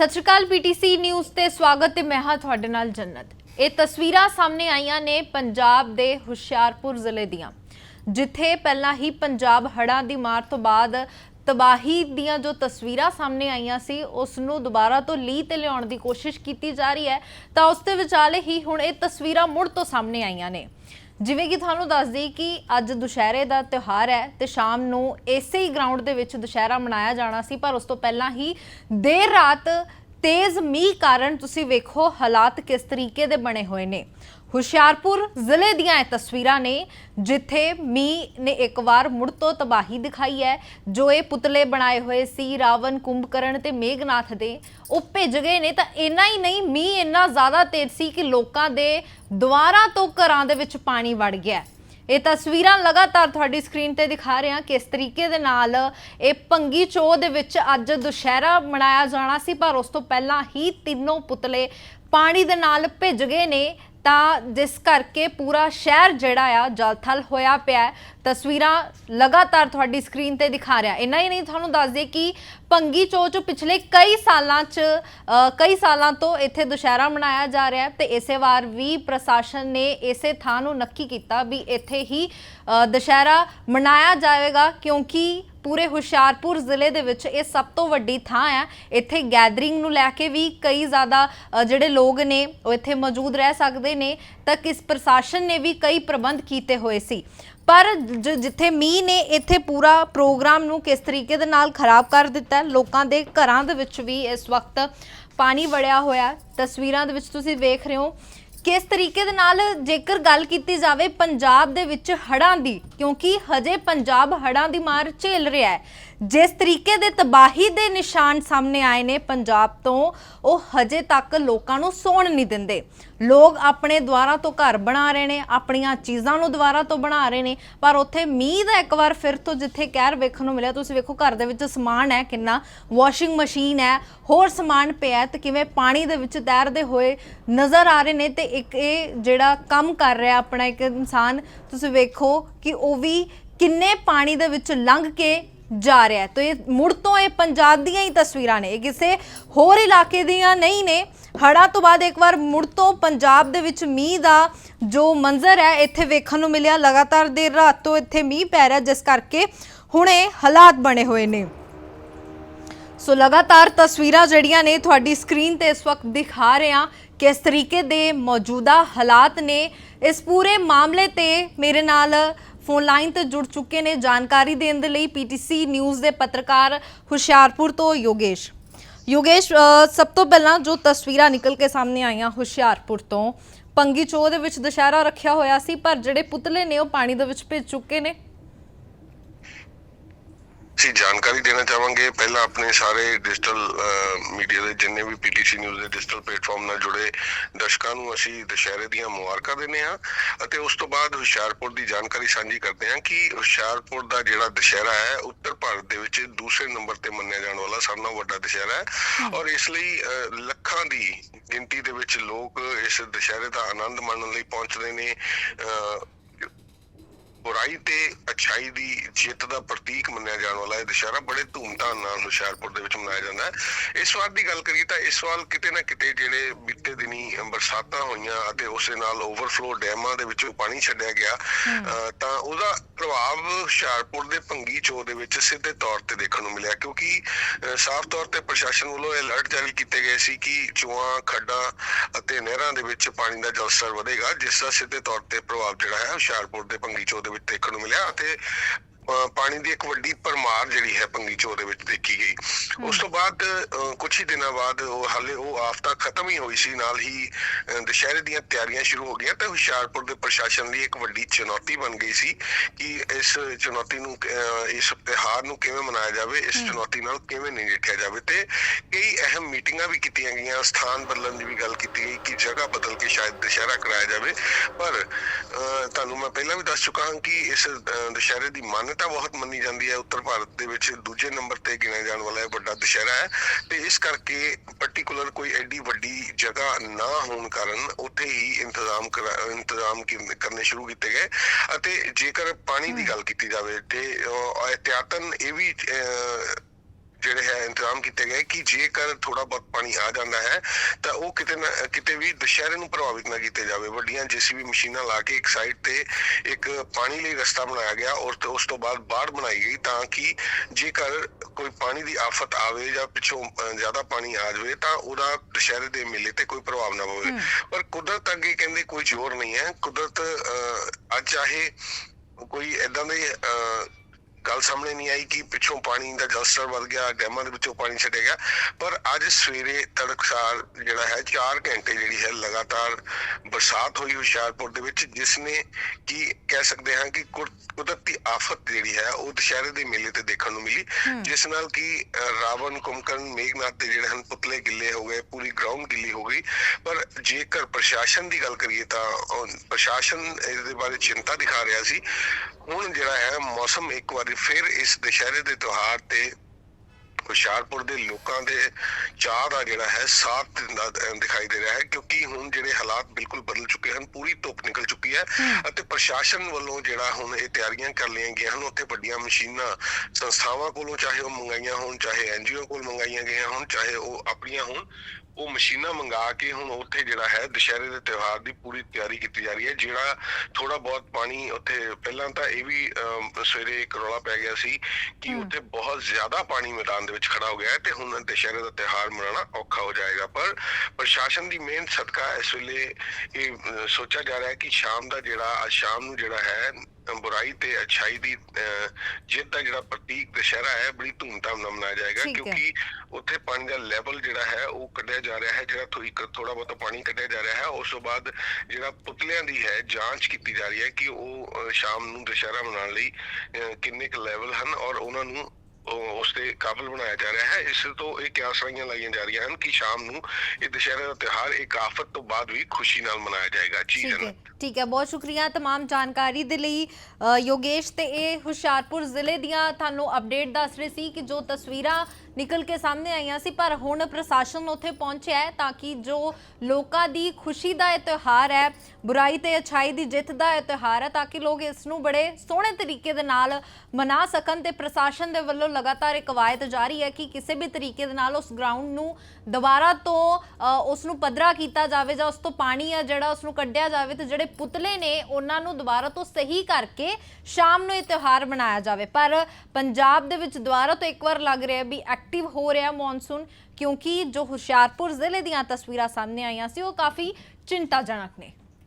ਸਤਿ ਸ਼੍ਰੀ ਅਕਾਲ PTC news ਤੇ ਸਵਾਗਤ ਹੈ। ਮੈਂ ਹਾਂ ਤੁਹਾਡੇ ਨਾਲ ਜੰਨਤ। ਇਹ ਤਸਵੀਰਾਂ ਸਾਹਮਣੇ ਆਈਆਂ ਨੇ ਪੰਜਾਬ ਦੇ ਹੁਸ਼ਿਆਰਪੁਰ ਜ਼ਿਲ੍ਹੇ ਦੀਆਂ, ਜਿੱਥੇ ਪਹਿਲਾਂ ਹੀ ਪੰਜਾਬ ਹੜ੍ਹਾਂ ਦੀ ਮਾਰ ਤੋਂ ਬਾਅਦ ਤਬਾਹੀ ਦੀਆਂ ਜੋ ਤਸਵੀਰਾਂ ਸਾਹਮਣੇ ਆਈਆਂ ਸੀ, ਉਸ ਨੂੰ ਦੁਬਾਰਾ ਤੋਂ ਲੀ ਤੇ ਲਿਆਉਣ ਦੀ ਕੋਸ਼ਿਸ਼ ਕੀਤੀ ਜਾ ਰਹੀ ਹੈ। ਤਾਂ ਉਸ ਦੇ ਵਿਚਾਲੇ ਹੀ ਹੁਣ ਇਹ ਤਸਵੀਰਾਂ ਮੁੜ ਤੋਂ ਸਾਹਮਣੇ ਆਈਆਂ ਨੇ। ਜਿਵੇਂ ਕਿ ਤੁਹਾਨੂੰ ਦੱਸਦੀ ਕਿ ਅੱਜ ਦੁਸ਼ਹਿਰੇ ਦਾ ਤਿਉਹਾਰ ਹੈ ਤੇ ਸ਼ਾਮ ਨੂੰ ਇਸੇ ਹੀ ਗਰਾਊਂਡ ਦੇ ਵਿੱਚ ਦੁਸ਼ਹਿਰਾ ਮਨਾਇਆ ਜਾਣਾ ਸੀ, ਪਰ ਉਸ ਤੋਂ ਪਹਿਲਾਂ ਹੀ ਦੇਰ ਰਾਤ ਤੇਜ਼ ਮੀਂਹ ਕਾਰਨ ਤੁਸੀਂ ਵੇਖੋ ਹਾਲਾਤ ਕਿਸ ਤਰੀਕੇ ਦੇ ਬਣੇ ਹੋਏ ਨੇ। ਹੁਸ਼ਿਆਰਪੁਰ ਜ਼ਿਲ੍ਹੇ ਦੀਆਂ ਇਹ ਤਸਵੀਰਾਂ ਨੇ, ਜਿੱਥੇ ਮੀਂਹ ਨੇ ਇੱਕ ਵਾਰ ਮੁੜ ਤੋਂ ਤਬਾਹੀ ਦਿਖਾਈ ਹੈ, ਜੋ ਇਹ ਪੁਤਲੇ ਬਣਾਏ ਹੋਏ ਸੀ, ਰਾਵਣ ਕੁੰਭਕਰਨ ਤੇ ਮੇਘਨਾਥ ਦੇ ਉਹ ਭਿੱਜ ਗਏ ਨੇ। ਤਾਂ ਇੰਨਾ ਹੀ ਨਹੀਂ, ਮੀਂਹ ਇੰਨਾ ਜ਼ਿਆਦਾ ਤੇਜ਼ ਸੀ ਕਿ ਲੋਕਾਂ ਦੇ ਦੁਆਰਾਂ ਤੋਂ ਘਰਾਂ ਦੇ ਵਿੱਚ ਪਾਣੀ ਵੜ ਗਿਆ। ਇਹ ਤਸਵੀਰਾਂ ਲਗਾਤਾਰ ਤੁਹਾਡੀ ਸਕਰੀਨ ਤੇ ਦਿਖਾ ਰਹੇ ਹਾਂ ਕਿਸ ਤਰੀਕੇ ਦੇ ਨਾਲ ਇਹ ਭੰਗੀ ਚੋ ਦੇ ਵਿੱਚ ਅੱਜ ਦੁਸ਼ਹਿਰਾ ਮਨਾਇਆ ਜਾਣਾ ਸੀ, ਪਰ ਉਸ ਤੋਂ ਪਹਿਲਾਂ ਹੀ ਤਿੰਨੋਂ ਪੁਤਲੇ ਪਾਣੀ ਦੇ ਨਾਲ ਭਿੱਜ ਗਏ ਨੇ। ਤਾਂ ਜਿਸ ਕਰਕੇ ਪੂਰਾ ਸ਼ਹਿਰ ਜਿਹੜਾ ਆ ਜਲਥਲ ਹੋਇਆ ਪਿਆ ਹੈ। ਤਸਵੀਰਾਂ ਲਗਾਤਾਰ ਤੁਹਾਡੀ ਸਕਰੀਨ ਤੇ ਦਿਖਾ ਰਿਹਾ। ਇੰਨਾ ਹੀ ਨਹੀਂ, ਤੁਹਾਨੂੰ ਦੱਸ ਦਈਏ ਕਿ ਭੰਗੀ ਚੋ ਚ ਪਿਛਲੇ ਕਈ ਸਾਲਾਂ ਚ ਕਈ ਸਾਲਾਂ ਤੋਂ ਇੱਥੇ ਦੁਸ਼ਹਿਰਾ ਮਨਾਇਆ ਜਾ ਰਿਹਾ ਹੈ ਤੇ ਇਸੇ ਵਾਰ ਵੀ ਪ੍ਰਸ਼ਾਸਨ ਨੇ ਇਸੇ ਥਾਂ ਨੂੰ ਨੱਕੀ ਕੀਤਾ ਵੀ ਇੱਥੇ ਹੀ ਦੁਸ਼ਹਿਰਾ ਮਨਾਇਆ ਜਾਵੇਗਾ ਕਿਉਂਕਿ ਪੂਰੇ ਹੁਸ਼ਿਆਰਪੁਰ ਜ਼ਿਲ੍ਹੇ ਦੇ ਵਿੱਚ ਇਹ ਸਭ ਤੋਂ ਵੱਡੀ ਥਾਂ ਹੈ। ਇੱਥੇ ਗੈਦਰਿੰਗ ਨੂੰ ਲੈ ਕੇ ਵੀ ਕਈ ਜ਼ਿਆਦਾ ਜਿਹੜੇ ਲੋਕ ਨੇ, ਉਹ ਇੱਥੇ ਮੌਜੂਦ ਰਹਿ ਸਕਦੇ ਨੇ। ਤਾਂ ਕਿਸ ਪ੍ਰਸ਼ਾਸਨ ਨੇ ਵੀ ਕਈ ਪ੍ਰਬੰਧ ਕੀਤੇ ਹੋਏ ਸੀ। ਪਰ ਜਿੱਥੇ ਮੀਂਹ ਨੇ ਇੱਥੇ ਪੂਰਾ ਪ੍ਰੋਗਰਾਮ ਨੂੰ ਕਿਸ ਤਰੀਕੇ ਦੇ ਨਾਲ ਖਰਾਬ ਕਰ ਦਿੱਤਾ ਲੋਕਾਂ ਦੇ ਘਰਾਂ ਦੇ ਵਿੱਚ ਵੀ ਇਸ ਵਕਤ ਪਾਣੀ ਵੜਿਆ ਹੋਇਆ ਤਸਵੀਰਾਂ ਦੇ ਵਿੱਚ ਤੁਸੀਂ ਵੇਖ ਰਹੇ ਹੋ ਕਿਸ ਤਰੀਕੇ ਦੇ ਨਾਲ ਜੇਕਰ ਗੱਲ ਕੀਤੀ ਜਾਵੇ, ਪੰਜਾਬ ਦੇ ਵਿੱਚ ਹੜ੍ਹਾਂ ਦੀ, ਕਿਉਂਕਿ ਹਜੇ ਪੰਜਾਬ ਹੜਾਂ ਦੀ ਮਾਰ ਝੇਲ ਰਿਹਾ ਹੈ। ਜਿਸ ਤਰੀਕੇ ਦੇ ਤਬਾਹੀ ਦੇ ਨਿਸ਼ਾਨ ਸਾਹਮਣੇ ਆਏ ਨੇ, ਪੰਜਾਬ ਤੋਂ ਉਹ ਹਜੇ ਤੱਕ ਲੋਕਾਂ ਨੂੰ ਸੌਣ ਨਹੀਂ ਦਿੰਦੇ। ਲੋਕ ਆਪਣੇ ਦੁਆਰਾ ਤੋਂ ਘਰ ਬਣਾ ਰਹੇ ਨੇ, ਆਪਣੀਆਂ ਚੀਜ਼ਾਂ ਨੂੰ ਦੁਆਰਾ ਤੋਂ ਬਣਾ ਰਹੇ ਨੇ, ਪਰ ਉੱਥੇ ਮੀਂਹ ਦਾ ਇੱਕ ਵਾਰ ਫਿਰ ਤੋਂ ਜਿੱਥੇ ਕਹਿਰ ਵੇਖਣ ਨੂੰ ਮਿਲਿਆ, ਤੁਸੀਂ ਵੇਖੋ ਘਰ ਦੇ ਵਿੱਚ ਸਮਾਨ ਹੈ, ਕਿੰਨਾ ਵਾਸ਼ਿੰਗ ਮਸ਼ੀਨ ਹੈ, ਹੋਰ ਸਮਾਨ ਪਿਆ ਹੈ, ਤੇ ਕਿਵੇਂ ਪਾਣੀ ਦੇ ਵਿੱਚ ਤੈਰਦੇ ਹੋਏ ਨਜ਼ਰ ਆ ਰਹੇ ਨੇ, ਤੇ ਇੱਕ ਇਹ ਜਿਹੜਾ ਕੰਮ ਕਰ ਰਿਹਾ ਆਪਣਾ ਇੱਕ ਇਨਸਾਨ, ਤੁਸੀਂ ਵੇਖੋ ਕਿ ਉਹ ਵੀ ਕਿੰਨੇ ਪਾਣੀ ਦੇ ਵਿੱਚ ਲੰਘ ਕੇ ਜਾ ਰਿਹਾ ਹੈ। ਤੇ ਇਹ ਮੁੜ ਤੋਂ ਇਹ ਪੰਜਾਬ ਦੀਆਂ ਹੀ ਤਸਵੀਰਾਂ ਨੇ। ਇਹ ਕਿਸੇ ਹੋਰ ਇਲਾਕੇ ਦੀਆਂ ਨਹੀਂ ਨੇ। ਹੜ੍ਹਾਂ ਤੋਂ ਬਾਅਦ ਇੱਕ ਵਾਰ ਮੁੜ ਤੋਂ ਪੰਜਾਬ ਦੇ ਵਿੱਚ ਮੀਂਹ ਦਾ ਜੋ ਮੰਜ਼ਰ ਹੈ, ਇੱਥੇ ਵੇਖਣ ਨੂੰ ਮਿਲਿਆ। ਲਗਾਤਾਰ ਦੇਰ ਰਾਤ ਤੋਂ ਇੱਥੇ ਮੀਂਹ ਪੈ ਰਿਹਾ, ਜਿਸ ਕਰਕੇ ਹੁਣ ਇਹ ਹਾਲਾਤ ਬਣੇ ਹੋਏ ਨੇ। ਸੋ ਲਗਾਤਾਰ ਤਸਵੀਰਾਂ ਜਿਹੜੀਆਂ ਨੇ ਤੁਹਾਡੀ ਸਕਰੀਨ ਤੇ ਇਸ ਵਕਤ ਦਿਖਾ ਰਹੇ ਹਾਂ ਕਿਸ ਤਰੀਕੇ ਦੇ ਮੌਜੂਦਾ ਹਾਲਾਤ ਨੇ। ਇਸ ਪੂਰੇ ਮਾਮਲੇ ਤੇ ਮੇਰੇ ਨਾਲ ਫੋਨ ਲਾਈਨ ਤੇ ਜੁੜ ਚੁੱਕੇ ਨੇ। ਜਾਣਕਾਰੀ ਦੇਣ ਦੇ ਲਈ ਪੀਟੀਸੀ ਨਿਊਜ਼ ਦੇ ਪੱਤਰਕਾਰ ਹੁਸ਼ਿਆਰਪੁਰ ਤੋਂ ਯੋਗੇਸ਼। ਯੋਗੇਸ਼ ਸਭ ਤੋਂ ਪਹਿਲਾਂ ਜੋ ਤਸਵੀਰਾਂ ਨਿਕਲ ਕੇ ਸਾਹਮਣੇ ਆਈਆਂ ਹੁਸ਼ਿਆਰਪੁਰ ਤੋਂ ਪੰਗੀ ਚੋਹ ਦੇ ਵਿੱਚ ਦੁਸ਼ਹਿਰਾ ਰੱਖਿਆ ਹੋਇਆ ਸੀ, ਪਰ ਜਿਹੜੇ ਪੁਤਲੇ ਨੇ ਉਹ ਪਾਣੀ ਦੇ ਵਿੱਚ ਭਿੱਜ ਚੁੱਕੇ ਨੇ। ਅਸੀਂ ਜਾਣਕਾਰੀ ਦੇਣਾ ਚਾਹਾਂਗੇ। ਪਹਿਲਾਂ ਆਪਣੇ ਸਾਰੇ ਡਿਜੀਟਲ ਮੀਡੀਆ ਦੇ ਜਿੰਨੇ ਵੀ ਪੀਟੀਸੀ ਨਿਊਜ਼ ਦੇ ਡਿਜੀਟਲ ਪਲੇਟਫਾਰਮ ਨਾਲ ਜੁੜੇ ਦਰਸ਼ਕਾਂ ਨੂੰ ਅਸੀਂ ਦੁਸ਼ਹਿਰੇ ਦੀਆਂ ਮੁਬਾਰਕਾਂ ਦਿੰਦੇ ਹਾਂ ਅਤੇ ਉਸ ਤੋਂ ਬਾਅਦ ਹੁਸ਼ਿਆਰਪੁਰ ਦੀ ਜਾਣਕਾਰੀ ਸਾਂਝੀ ਕਰਦੇ ਹਾਂ ਕਿ ਹੁਸ਼ਿਆਰਪੁਰ ਦਾ ਜਿਹੜਾ ਦੁਸ਼ਹਿਰਾ ਹੈ ਉੱਤਰ ਭਾਰਤ ਦੇ ਵਿੱਚ ਦੂਸਰੇ ਨੰਬਰ ਤੇ ਮੰਨਿਆ ਜਾਣ ਵਾਲਾ ਸਭ ਨਾਲੋਂ ਵੱਡਾ ਦੁਸ਼ਹਿਰਾ ਹੈ। ਔਰ ਇਸ ਲਈ ਲੱਖਾਂ ਦੀ ਗਿਣਤੀ ਦੇ ਵਿੱਚ ਲੋਕ ਇਸ ਦੁਸ਼ਹਿਰੇ ਦਾ ਆਨੰਦ ਮਾਣਨ ਲਈ ਪਹੁੰਚਦੇ ਨੇ। ਬੁਰਾਈ ਤੇ ਅਛਾਈ ਦੀ ਜਿੱਤ ਦਾ ਪ੍ਰਤੀਕ ਮੰਨਿਆ ਜਾਣ ਵਾਲਾ ਇਹ ਦੁਸ਼ਹਿਰਾ ਬੜੇ ਧੂਮਧਾਮ ਨਾਲ ਹੁਸ਼ਿਆਰਪੁਰ ਦੇ ਵਿੱਚ ਮਨਾਇਆ ਜਾਂਦਾ ਹੈ। ਇਸ ਵਾਰ ਦੀ ਗੱਲ ਕਰੀਏ ਤਾਂ ਇਸ ਵਾਰ ਕਿਤੇ ਨਾ ਕਿਤੇ ਜਿਹੜੇ ਬੀਤੇ ਦਿਨੀ ਬਰਸਾਤਾਂ ਹੋਈਆਂ ਅਤੇ ਉਸੇ ਨਾਲ ਓਵਰਫਲੋ ਡੈਮਾਂ ਦੇ ਵਿੱਚੋਂ ਪਾਣੀ ਛੱਡਿਆ ਗਿਆ ਤਾਂ ਉਹਦਾ ਪ੍ਰਭਾਵ ਹੁਸ਼ਿਆਰਪੁਰ ਦੇ ਭੰਗੀ ਚੋ ਦੇ ਵਿੱਚ ਸਿੱਧੇ ਤੌਰ ਤੇ ਦੇਖਣ ਨੂੰ ਮਿਲਿਆ ਕਿਉਂਕਿ ਸਾਫ਼ ਤੌਰ ਤੇ ਪ੍ਰਸ਼ਾਸਨ ਵੱਲੋਂ ਅਲਰਟ ਜਾਰੀ ਕੀਤੇ ਗਏ ਸੀ ਕਿ ਚੋਆਂ ਖੱਡਾਂ ਅਤੇ ਨਹਿਰਾਂ ਦੇ ਵਿੱਚ ਪਾਣੀ ਦਾ ਜਲਸਤਰ ਵਧੇਗਾ ਜਿਸ ਦਾ ਸਿੱਧੇ ਤੌਰ ਤੇ ਪ੍ਰਭਾਵ ਜਿਹੜਾ ਹੈ ਹੁਸ਼ਿਆਰਪੁਰ ਦੇ ਭੰਗੀ ਚੋ ਦੇ ਵਿੱਚ ਦੇਖਣ ਨੂੰ ਮਿਲਿਆ ਅਤੇ ਅਹ ਪਾਣੀ ਦੀ ਇੱਕ ਵੱਡੀ ਪਰਮਾਰ ਜਿਹੜੀ ਹੈ ਭੰਗੀ ਚੋ ਦੇ ਵਿੱਚ ਦੇਖੀ ਗਈ। ਉਸ ਤੋਂ ਬਾਅਦ ਕੁਛ ਹੀ ਦਿਨਾਂ ਬਾਅਦ ਉਹ ਹਾਲੇ ਉਹ ਆਫਤਾ ਖਤਮ ਹੀ ਹੋਈ ਸੀ। ਨਾਲ ਹੀ ਦੁਸ਼ਹਿਰੇ ਦੀਆਂ ਤਿਆਰੀਆਂ ਸ਼ੁਰੂ ਹੋ ਗਈਆਂ ਤੇ ਹੁਸ਼ਿਆਰਪੁਰ ਦੇ ਪ੍ਰਸ਼ਾਸਨ ਲਈ ਇੱਕ ਵੱਡੀ ਚੁਣੌਤੀ ਬਣ ਗਈ ਸੀ ਕਿ ਇਸ ਚੁਣੌਤੀ ਨੂੰ ਇਸ ਤਿਉਹਾਰ ਨੂੰ ਕਿਵੇਂ ਮਨਾਇਆ ਜਾਵੇ ਇਸ ਚੁਣੌਤੀ ਨਾਲ ਕਿਵੇਂ ਨਜਿੱਠਿਆ ਜਾਵੇ ਤੇ ਕਈ ਅਹਿਮ ਮੀਟਿੰਗਾਂ ਵੀ ਕੀਤੀਆਂ ਗਈਆਂ। ਸਥਾਨ ਬਦਲਣ ਦੀ ਵੀ ਗੱਲ ਕੀਤੀ ਗਈ ਕਿ ਜਗ੍ਹਾ ਬਦਲ ਕੇ ਸ਼ਾਇਦ ਦੁਸ਼ਹਿਰਾ ਕਰਾਇਆ ਜਾਵੇ। ਪਰ ਤੁਹਾਨੂੰ ਮੈਂ ਪਹਿਲਾਂ ਵੀ ਦੱਸ ਚੁੱਕਾ ਹਾਂ ਕਿ ਇਸ ਦੁਸ਼ਹਿਰੇ ਦੀ ਮਾਨਤਾ ਬਹੁਤ ਮੰਨੀ ਜਾਂਦੀ ਹੈ ਉੱਤਰ ਭਾਰਤ ਦੇ ਵਿੱਚ। ਦੂਜੇ ਨੰਬਰ ਤੇ ਗਿਣਿਆ ਜਾਣ ਵਾਲਾ ਇਹ ਵੱਡਾ ਦੁਸ਼ਹਿਰਾ ਹੈ ਤੇ ਇਸ ਕਰਕੇ ਪਾਰਟਿਕੂਲਰ ਕੋਈ ਐਡੀ ਵੱਡੀ ਜਗ੍ਹਾ ਨਾ ਹੋਣ ਕਾਰਨ ਉੱਥੇ ਹੀ ਇੰਤਜ਼ਾਮ ਇੰਤਜ਼ਾਮ ਕਰਨੇ ਸ਼ੁਰੂ ਕੀਤੇ ਗਏ ਅਤੇ ਜੇਕਰ ਪਾਣੀ ਦੀ ਗੱਲ ਕੀਤੀ ਜਾਵੇ ਤੇ ਇਹਤਿਆਤਨ ਇਹ ਵੀ ਜਿਹੜੇ ਹੈ ਇੰਤਜ਼ਾਮ ਕੀਤੇ ਗਏ ਕਿ ਜੇਕਰ ਥੋੜਾ ਬਹੁਤ ਪਾਣੀ ਆ ਜਾਂਦਾ ਹੈ ਤਾਂ ਉਹ ਕਿਤੇ ਨਾ ਕਿਤੇ ਵੀ ਦੁਸ਼ਹਿਰੇ ਨੂੰ ਪ੍ਰਭਾਵਿਤ ਨਾ ਕੀਤੇ ਜਾਵੇ। ਵੱਡੀਆਂ ਜੀਸੀਬੀ ਮਸ਼ੀਨਾਂ ਲਾ ਕੇ ਇੱਕ ਸਾਈਡ ਤੇ ਇੱਕ ਪਾਣੀ ਲਈ ਰਸਤਾ ਬਣਾਇਆ ਗਿਆ ਔਰ ਉਸ ਤੋਂ ਬਾਅਦ ਬਾੜ ਬਣਾਈ ਗਈ ਤਾਂ ਕਿ ਜੇਕਰ ਕੋਈ ਪਾਣੀ ਦੀ ਆਫਤ ਆਵੇ ਜਾਂ ਪਿੱਛੋਂ ਜ਼ਿਆਦਾ ਪਾਣੀ ਆ ਜਾਵੇ ਤਾਂ ਉਹਦਾ ਦੁਸ਼ਹਿਰੇ ਦੇ ਮੇਲੇ ਤੇ ਕੋਈ ਪ੍ਰਭਾਵ ਨਾ ਪਵੇ। ਪਰ ਕੁਦਰਤ ਅੱਗੇ ਕਹਿੰਦੇ ਕੋਈ ਜ਼ੋਰ ਨਹੀਂ ਹੈ। ਕੁਦਰਤ ਅੱਜ ਚਾਹੇ ਕੋਈ ਐਦਾਂ ਦੇ ਗੱਲ ਸਾਹਮਣੇ ਨਹੀਂ ਆਈ ਕਿ ਪਿੱਛੋਂ ਪਾਣੀ ਦਾ ਜਲਸਤਰ ਵੱਧ ਗਿਆ ਡੈਮਾਂ ਦੇ ਵਿੱਚੋਂ ਪਾਣੀ ਛੱਡਿਆ ਗਿਆ। ਪਰ ਅੱਜ ਸਵੇਰੇ ਤੜਕਸਾਰ ਜਿਹੜਾ ਹੈ 4 ਘੰਟੇ ਜਿਹੜੀ ਹੈ ਲਗਾਤਾਰ ਬਰਸਾਤ ਹੋਈ ਹੁਸ਼ਿਆਰਪੁਰ ਦੇ ਵਿੱਚ ਜਿਸ ਨੇ ਕੀ ਕਹਿ ਸਕਦੇ ਹਾਂ ਕਿ ਕੁਦਰਤੀ ਆਫਤ ਜਿਹੜੀ ਹੈ ਉਹ ਦੁਸ਼ਹਿਰੇ ਦੇ ਮੇਲੇ ਤੇ ਦੇਖਣ ਨੂੰ ਮਿਲੀ। ਜਿਸ ਨਾਲ ਕਿ ਰਾਵਣ ਕੁੰਭਕਰਨ ਮੇਘਨਾਥ ਦੇ ਜਿਹੜੇ ਹਨ ਪੁਤਲੇ ਗਿੱਲੇ ਹੋ ਗਏ ਪੂਰੀ ਗਰਾਊਂਡ ਗਿੱਲੀ ਹੋ ਗਈ। ਪਰ ਜੇਕਰ ਪ੍ਰਸ਼ਾਸਨ ਦੀ ਗੱਲ ਕਰੀਏ ਤਾਂ ਪ੍ਰਸ਼ਾਸਨ ਇਹਦੇ ਬਾਰੇ ਚਿੰਤਾ ਦਿਖਾ ਰਿਹਾ ਸੀ। ਹੁਣ ਜਿਹੜਾ ਹੈ ਮੌਸਮ ਇੱਕ ਵਾਰੀ ਫਿਰ ਇਸ ਦੁਸ਼ਹਿਰੇ ਦੇ ਤਿਉਹਾਰ ਤੇ ਹੁਸ਼ਿਆਰਪੁਰ ਦੇ ਲੋਕਾਂ ਦੇ ਚਾਹ ਦਾ ਜਿਹੜਾ ਹੈ ਸਾਥ ਦਿਖਾਈ ਦੇ ਰਿਹਾ ਹੈ ਕਿਉਂਕਿ ਹੁਣ ਜਿਹੜੇ ਹਾਲਾਤ ਬਿਲਕੁਲ ਬਦਲ ਚੁੱਕੇ ਹਨ ਪੂਰੀ ਧੁੱਪ ਨਿਕਲ ਚੁੱਕੀ ਹੈ ਅਤੇ ਪ੍ਰਸ਼ਾਸਨ ਵੱਲੋਂ ਜਿਹੜਾ ਹੁਣ ਇਹ ਤਿਆਰੀਆਂ ਕਰ ਲਈਆਂ ਗਈਆਂ ਹਨ ਉੱਥੇ ਵੱਡੀਆਂ ਮਸ਼ੀਨਾਂ ਸੰਸਥਾਵਾਂ ਕੋਲੋਂ ਚਾਹੇ ਉਹ ਮੰਗਾਈਆਂ ਹੋਣ ਚਾਹੇ ਐਨਜੀਓ ਕੋਲ ਮੰਗਾਈਆਂ ਗਈਆਂ ਹੋਣ ਚਾਹੇ ਉਹ ਆਪਣੀਆਂ ਹੋਣ ਉਹ ਮਸ਼ੀਨਾਂ ਮੰਗਾ ਕੇ ਹੁਣ ਉੱਥੇ ਜਿਹੜਾ ਹੈ ਦੁਸ਼ਹਿਰੇ ਦੇ ਤਿਉਹਾਰ ਦੀ ਪੂਰੀ ਤਿਆਰੀ ਕੀਤੀ ਜਾ ਰਹੀ ਹੈ ਜਿਹੜਾ ਥੋੜਾ ਬਹੁਤ ਪਾਣੀ ਉੱਥੇ ਪਹਿਲਾਂ ਤਾਂ ਇਹ ਵੀ ਸਵੇਰੇ ਇੱਕ ਰੌਲਾ ਪੈ ਗਿਆ ਸੀ ਕਿ ਉੱਥੇ ਬਹੁਤ ਜ਼ਿਆਦਾ ਪਾਣੀ ਮੈਦਾਨ ਦੇ ਵਿੱਚ ਖੜਾ ਹੋ ਗਿਆ ਹੈ ਤੇ ਹੁਣ ਦੁਸ਼ਹਿਰੇ ਦਾ ਤਿਉਹਾਰ ਮਨਾਉਣਾ ਔਖਾ ਹੋ ਜਾਏਗਾ ਪਰ ਪ੍ਰਸ਼ਾਸਨ ਦੀ ਮਿਹਨਤ ਸਦਕਾ ਇਸ ਵੇਲੇ ਇਹ ਸੋਚਿਆ ਜਾ ਰਿਹਾ ਹੈ ਕਿ ਸ਼ਾਮ ਦਾ ਜਿਹੜਾ ਅੱਜ ਸ਼ਾਮ ਨੂੰ ਜਿਹੜਾ ਹੈ ਬੁਰਾਈ ਤੇ ਅਛਾਈ ਦੀ ਜਿੱਤ ਦਾ ਜਿਹੜਾ ਪ੍ਰਤੀਕ ਦੁਸ਼ਹਿਰਾ ਹੈ ਬੜੀ ਧੂਮਧਾਮ ਨਾਲ ਮਨਾਇਆ ਜਾਏਗਾ। ਕਿਉਂਕਿ ਉੱਥੇ ਪਾਣੀ ਦਾ ਲੈਵਲ ਜਿਹੜਾ ਹੈ ਉਹ ਕੱਢਿਆ ਜਾ ਰਿਹਾ ਹੈ ਜਿਹੜਾ ਥੋੜੀ ਥੋੜਾ ਬਹੁਤਾ ਪਾਣੀ ਕੱਢਿਆ ਜਾ ਰਿਹਾ ਹੈ ਉਸ ਤੋਂ ਬਾਅਦ ਜਿਹੜਾ ਪੁਤਲਿਆਂ ਦੀ ਹੈ ਜਾਂਚ ਕੀਤੀ ਜਾ ਰਹੀ ਹੈ ਕਿ ਉਹ ਸ਼ਾਮ ਨੂੰ ਦੁਸ਼ਹਿਰਾ ਮਨਾਉਣ ਲਈ ਕਿੰਨੇ ਕੁ ਲੈਵਲ ਹਨ ਔਰ ਉਹਨਾਂ ਨੂੰ ਉਸ ਦੇ ਕਾਬਲ ਬਣਾਇਆ ਜਾ ਰਿਹਾ ਹੈ ਇਸ ਤੋਂ ਇਹ ਕਿਆਸਾਂ ਲਾਈਆਂ ਜਾ ਰਹੀਆਂ ਹਨ ਕਿ ਸ਼ਾਮ ਨੂੰ ਇਹ ਦੁਸ਼ਹਿਰੇ ਦਾ ਤਿਉਹਾਰ ਇੱਕ ਆਫਤ ਤੋਂ ਬਾਅਦ ਵੀ ਖੁਸ਼ੀ ਨਾਲ ਮਨਾਇਆ ਜਾਏਗਾ ਜੀ ਠੀਕ ਹੈ ਜਨਾਬ ਠੀਕ ਹੈ ਬਹੁਤ ਸ਼ੁਕਰੀਆ तमाम ਜਾਣਕਾਰੀ ਦੇ ਲਈ ਅ, ਯੋਗੇਸ਼ ਤੇ ਇਹ ਹੁਸ਼ਿਆਰਪੁਰ ਜ਼ਿਲ੍ਹੇ ਦੀਆਂ ਤੁਹਾਨੂੰ ਅਪਡੇਟ ਦੱਸ ਰਹੇ ਸੀ ਕਿ ਜੋ ਤਸਵੀਰਾਂ ਨਿਕਲ ਕੇ ਸਾਹਮਣੇ ਆਈਆਂ ਸੀ ਪਰ ਹੁਣ ਪ੍ਰਸ਼ਾਸਨ ਉੱਥੇ ਪਹੁੰਚਿਆ ਹੈ ਤਾਂ ਕਿ ਜੋ ਲੋਕਾਂ ਦੀ ਖੁਸ਼ੀ ਦਾ ਇਹ ਤਿਉਹਾਰ ਹੈ ਬੁਰਾਈ ਤੇ ਅਛਾਈ ਦੀ ਜਿੱਤ ਦਾ ਇਹ ਤਿਉਹਾਰ ਹੈ ਤਾਂ ਕਿ ਲੋਕ ਇਸ ਨੂੰ ਬੜੇ ਸੋਹਣੇ ਤਰੀਕੇ ਦੇ ਨਾਲ ਮਨਾ ਸਕਣ ਤੇ ਪ੍ਰਸ਼ਾਸਨ ਦੇ ਵੱਲੋਂ ਲਗਾਤਾਰ ਇੱਕ ਕਵਾਇਦ ਜਾਰੀ ਹੈ ਕਿ ਕਿਸੇ ਵੀ ਤਰੀਕੇ ਦੇ ਨਾਲ ਉਸ ਗਰਾਊਂਡ ਨੂੰ ਦੁਬਾਰਾ ਤੋਂ ਅ, ਉਸ ਨੂੰ ਪੱਧਰਾ ਕੀਤਾ ਜਾਵੇ ਜਾਂ ਉਸ ਤੋਂ ਪਾਣੀ ਆ ਜਿਹੜਾ ਉਸ ਨੂੰ ਕੱਢਿਆ ਜਾਵੇ ਤੇ ਜਿਹੜੇ ਪੁਤਲੇ ਨੇ ਉਹਨਾਂ ਨੂੰ ਦੁਬਾਰਾ ਤੋਂ ਸਹੀ ਕਰਕੇ ਸ਼ਾਮ ਨੂੰ ਇਹ ਤਿਉਹਾਰ ਮਨਾਇਆ ਜਾਵੇ। ਪਰ ਪੰਜਾਬ ਦੇ ਵਿੱਚ ਦੁਬਾਰਾ ਤੋਂ ਇੱਕ ਵਾਰ ਲੱਗ ਰਿਹਾ ਵੀ ਐਕਟਿਵ ਹੋ ਰਿਹਾ ਮੌਨਸੂਨ ਕਿਉਂਕਿ ਜੋ ਹੁਸ਼ਿਆਰਪੁਰ ਜ਼ਿਲ੍ਹੇ ਦੀਆਂ ਤਸਵੀਰਾਂ ਸਾਹਮਣੇ ਆਈਆਂ ਸੀ, ਉਹ ਕਾਫੀ ਚਿੰਤਾਜਨਕ ਨੇ।